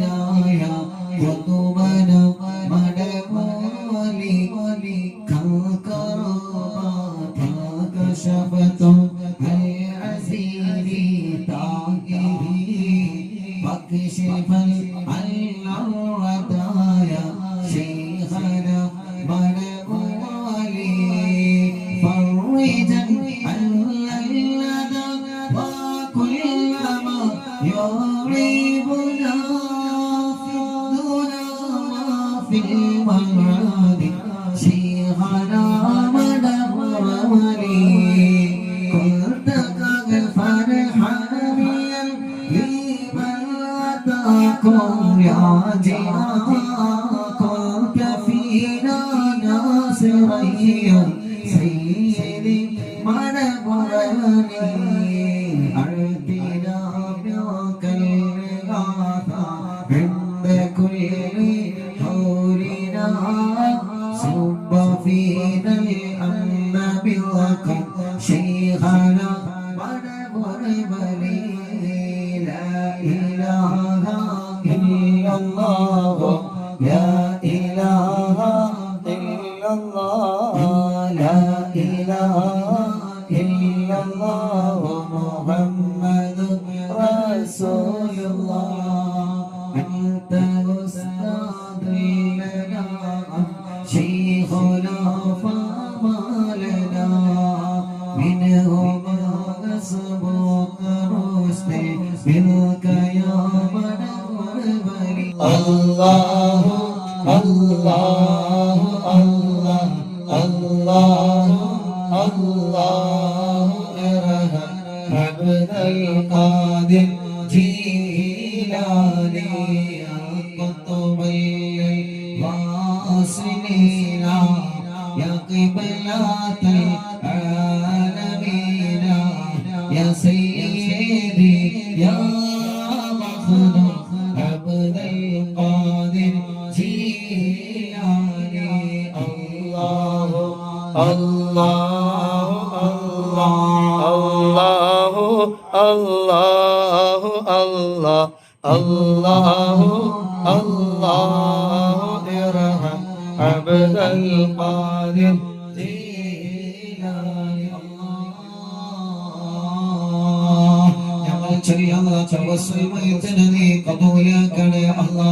നാഥിനായ കുന്നേ ഭാവം ഞാൻ عبد القادر جيلاني القطب الواصلين يا قبلة العالمين يا سيدي يا مخدوم عبد القادر جيلاني الله الله الله الله ارحم عبد القادر ഞങ്ങൾ ചെറിയ തവസ്സുമയത്തിന് നീ കബൂലാക്കണേ അല്ലാ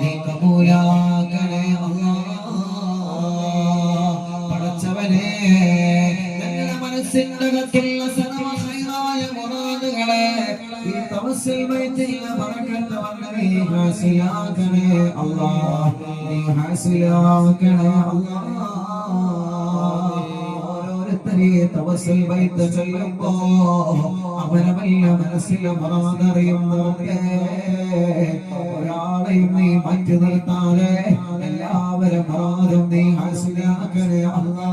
നീ കബൂലാക്കണേ അല്ലാ പടച്ചവനെ ഞങ്ങളുടെ മനസ്സിന്റെ അകത്തുള്ള തവസ്സിൽ വൈദ്യ പറക്കണ്ട നീ ഹാസിലാക്കണേ അല്ലാ. നീ ഹാസിലാക്കണേ അല്ലാ. ഓരോരുത്തരെ തവസ്സിൽ വൈദ്യ ചൊല്ലുമ്പോ അവനവല്ല മനസ്സിലെ മറന്നറിയുന്നവർക്ക് ഒരാളെയും നീ മാറ്റി നിർത്താതെ എല്ലാവരും മറാതും നീ ഹാസിലാക്കണേ അല്ലാ.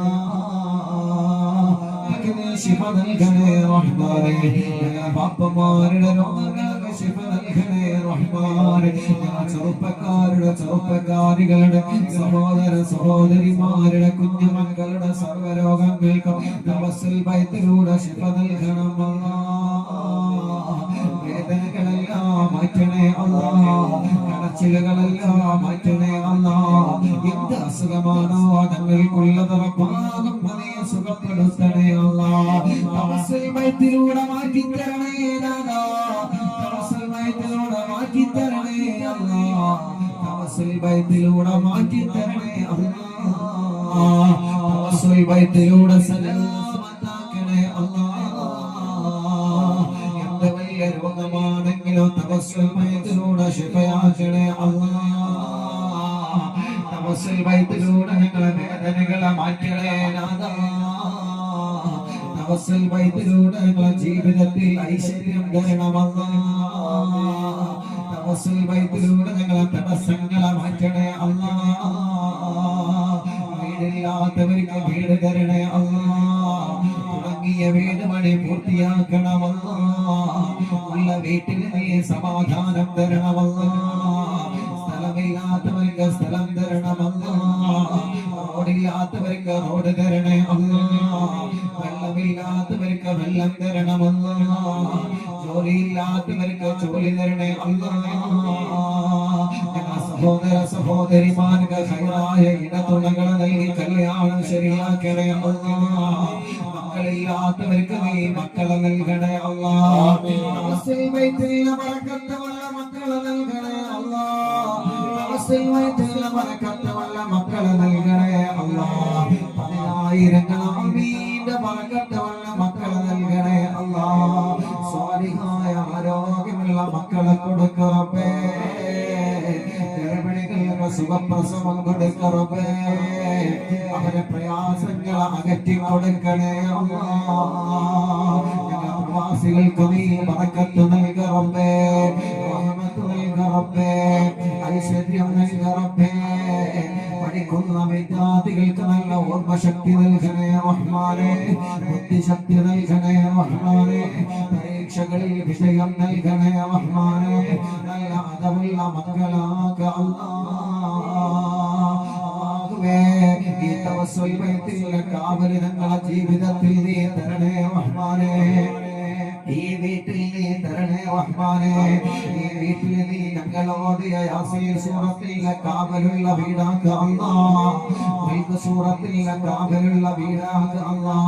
ശിവ നൽകണേ റഹ്മാനെ. പാപ്പമാരുടെ രോഗങ്ങൾക്ക് ചെറുപ്പക്കാരുടെ ചെറുപ്പക്കാരികളുടെ സഹോദര സഹോദരിമാരുടെ കുഞ്ഞുമക്കളുടെ സർവരോഗങ്ങൾക്കും തപസ്സിൽ വൈദ്യരുടെ ശിഫ മാറ്റണേ അല്ലാ. മാറ്റണേ സുഖപ്പെടുത്തണേ തവസ്സുൽ മാറ്റി തരണേ അല്ലാ മയത്തിലൂടെ സലാമത്താക്കണേ അല്ലാ എന്ത് വലിയ രോഗമാണെങ്കിലും തവസ്സുൽ മയത്തിലൂടെ ശിഫയാക്കണേ അല്ലാ തവസ്സുൽ മയത്തിലൂടെ ഞങ്ങളെ വേദനകളെ മാറ്റണേ നാദാ മയത്തിലൂടെ ഞങ്ങളെ ജീവിതത്തിൽ ഐശ്വര്യം തരണമല്ലാ തവസ്സുൽ മയത്തിലൂടെ ഞങ്ങളെ തടസ്സങ്ങളെ മാറ്റണേ അല്ലാ. വീടില്ലാത്തവർക്ക് വീട് തരണേ അല്ലാ. തുടങ്ങിയ വീട് പണി പൂർത്തിയാക്കണമല്ലാ. ഉള്ള വീട്ടിൽ നീ സമാധാനം തരണമല്ലാ. സഹോദര സഹോദരിമാർക്ക് ഹൈറായ ഇടതുണകൾ നൽകി കല്യാണം ശരിയാക്കണേ മക്കളില്ലാത്തവർക്ക് നീ മക്കളെ നൽകണേ അല്ലാ തവസ്സിൽ വൈത്തില്ല ബറക്കത്തുള്ള മക്കളെ നൽകണേ അല്ലാ തവസ്സിൽ വൈത്തില്ല ബറക്കത്തുള്ള മക്കളെ നൽകണേ അല്ലാ പതിനായിരങ്ങൾ അമീന്റെ ബറക്കത്തുള്ള മക്കളെ നൽകണേ അല്ലാ സ്വാലിഹായ ആരോഗ്യമുള്ള മക്കളെ കൊടുക്കറപ്പേ സുഖപ്രസവം കൊടുക്കറപ്പേ അവരെ പ്രയാസങ്ങൾ അകറ്റി കൊടുക്കണേ അല്ലാ പ്രവാസികൾക്ക് നീ പറക്കത്ത് റഹ്മത്ത് നൽകറപ്പേ ഐശ്വര്യം നൽകറപ്പേ പഠിക്കുന്ന വിദ്യാർത്ഥികൾക്ക് നല്ല ഓർമ്മശക്തി നൽകണേ റഹ്മാനെ. ബുദ്ധിശക്തി നൽകണേ റഹ്മാനെ. പരീക്ഷകളിൽ വിഷയം നൽകണേ റഹ്മാനെ. നല്ല അതമുള്ള മക്കളാക അല്ലാഹുവേ തവസ്സുൽ ഞങ്ങളെ ജീവിതത്തിൽ നീ തരണേ റഹ്മാനെ. ഈ വീട്ടിൽ നീ തരണേ റഹ്മാനെ. ഈ വീട്ടിൽ നീ ഞങ്ങളോടിയ യാസീൻ സൂറത്തിലെ കാവലുള്ള വീടാക്ക അല്ലാ മൽക്ക് സൂറത്തിലെ കാവലുള്ള വീടാക്ക അല്ലാ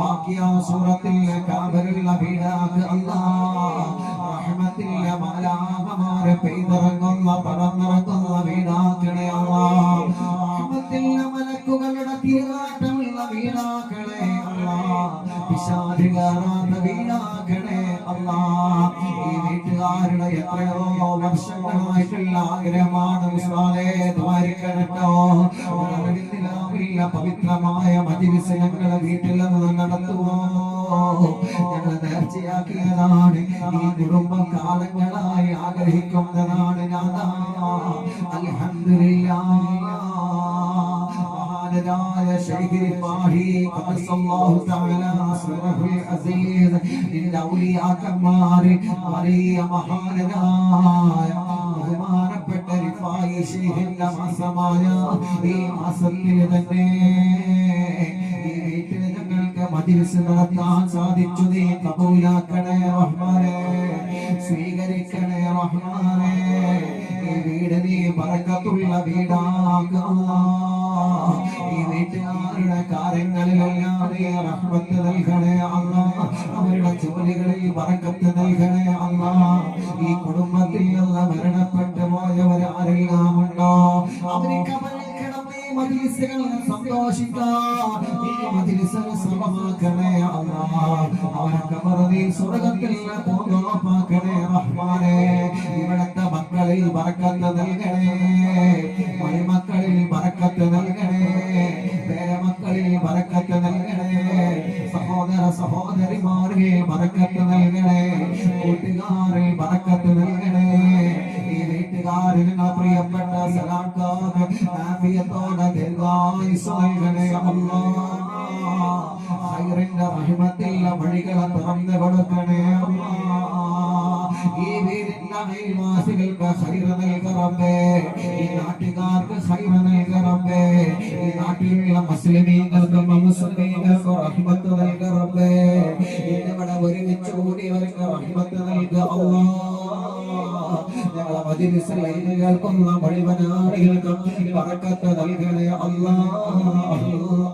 വാക്യ സൂറത്തിലെ കാവലുള്ള വീടാക്ക അല്ലാ റഹ്മത്തിലെ മാലാഹമാരെ പെയ്തിറങ്ങുന്ന പറന്നിറങ്ങുന്ന വീടാക്കണേ അല്ലാ റഹ്മത്തിലെ പിശാചുകാരാത്ത വീണാകണേ അല്ലാ. ഈ വീട്ടുകാരുടെ എത്രയോ വർഷങ്ങളായിട്ടുള്ള ആഗ്രഹമാണ് ദ്വാരിക്കണട്ടോ. നിലാവില്ല പവിത്രമായ മജിലിസ് ഞങ്ങളെ വീട്ടിൽ നിന്ന് നടത്തുവോ? ഞങ്ങൾ നേർച്ചയാക്കിയതാണ്. ഈ കുടുംബം കാലങ്ങളായി ആഗ്രഹിക്കുന്നതാണ് ഞാൻ അൽഹംദുലില്ലാ. മഹാനരായ ശൈഖിൽ മാഹി ഔലിയാക്കന്മാരെ വലിയ മഹാനായ ബഹുമാനപ്പെട്ട റിഫായി ശൈഖിന്റെ മാസമായ ഈ മാസത്തിൽ തന്നെ ഈ വീട്ടിൽ ഞങ്ങൾക്ക് മജിലിസ് നടത്താൻ സാധിച്ചു. നീ കബൂലാക്കണേ റഹ്മാനെ സ്വീകരിക്കണേ റഹ്മാനെ. ഈ വീട് നീ പറക്കത്തുള്ള വീടാക്കുക ഈ വീട്ടുകാരുടെ കാര്യങ്ങളിലെല്ലാം നീ റഹ്മത്ത് നൽകണേ അല്ല അവരുടെ ജോലികളിൽ വറക്കത്ത് നൽകണേ അല്ല ഈ കുടുംബത്തിൽ നിന്ന് മരണപ്പെട്ടു പോയവർ ആരെല്ലാം ഉണ്ടോ അവർക്ക് കിടന്നേ മജിലിസുകൾ സന്തോഷിക്കാം. ഈ മജിലിസുകൾ സർവമാക്കണേ അല്ല അവരൊക്കെ വെറുതെ സ്വർഗത്തിൽ പൂർണമാക്കണേ ആഫിയത്തോടെ ദീർഘായുസ് നൽകണേ അല്ലാ ഹൈറിന്റെ റഹിമത്തിലുള്ള വഴികളെ തുറന്നു കൊടുക്കണേ അല്ലാഹ് ഈ വീടിന്റെ അയൽവാസികൾക്ക് ഹൈറ നൽകറമ്പേ ഈ നാട്ടുകാർക്ക് ഹൈറ നൽകറമ്പേ ഈ നാട്ടിലുള്ള മുസ്ലിമീങ്ങൾക്ക് മുസ്ലിമീങ്ങൾക്ക് റഹ്മത്ത് നൽകറമ്പേ ഇന്നിവിടെ ഒരുമിച്ച് കൂടിയവർക്ക് റഹ്മത്ത് നൽകുക അല്ലാ. ഞങ്ങളെ മജിലിസിൽ കേൾക്കുന്ന മുഴുവൻ ആളുകൾക്കും പറക്കത്ത് നൽകണേ അല്ലാ